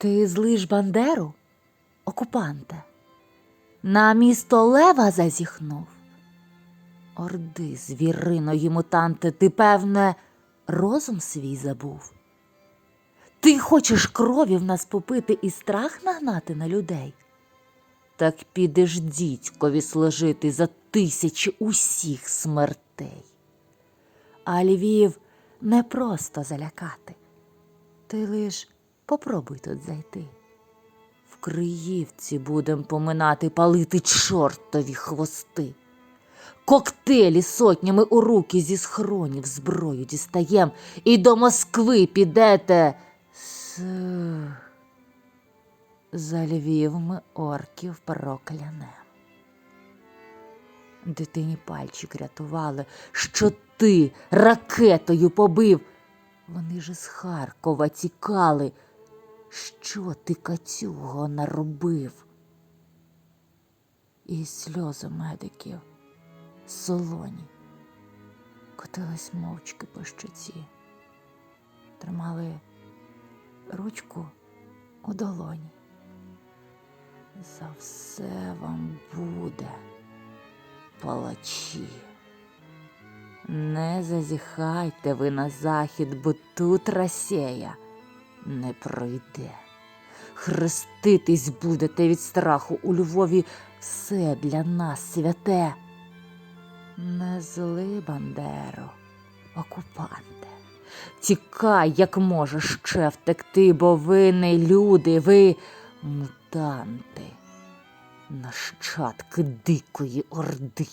Ти злиш Бандеру, окупанте, на місто Лева зазіхнув. Орди, звіриної мутанти, ти, певне, розум свій забув. Ти хочеш крові в нас попити і страх нагнати на людей? Так підеш дідькові служити за тисячі усіх смертей. А Львів не просто залякати. Ти лиш попробуй тут зайти. В Криївці будем поминати палити чортові хвости. Коктейлі сотнями у руки зі схронів зброю дістаєм і до Москви підете. С... За Львів ми орків проклянем. Дитині пальчик рятували, що ти ракетою побив. Вони ж з Харкова тікали. Що ти катюго наробив? І сльози медиків солоні котились мовчки по щоці, тримали ручку у долоні. За все вам буде, палачі. Не зазіхайте ви на захід, бо тут Росія не пройде. Хреститись будете від страху у Львові все для нас святе. Не зли, Бандеро, окупанте. Тікай, як можеш ще втекти, бо ви не люди, ви мутанти, нащадки дикої орди.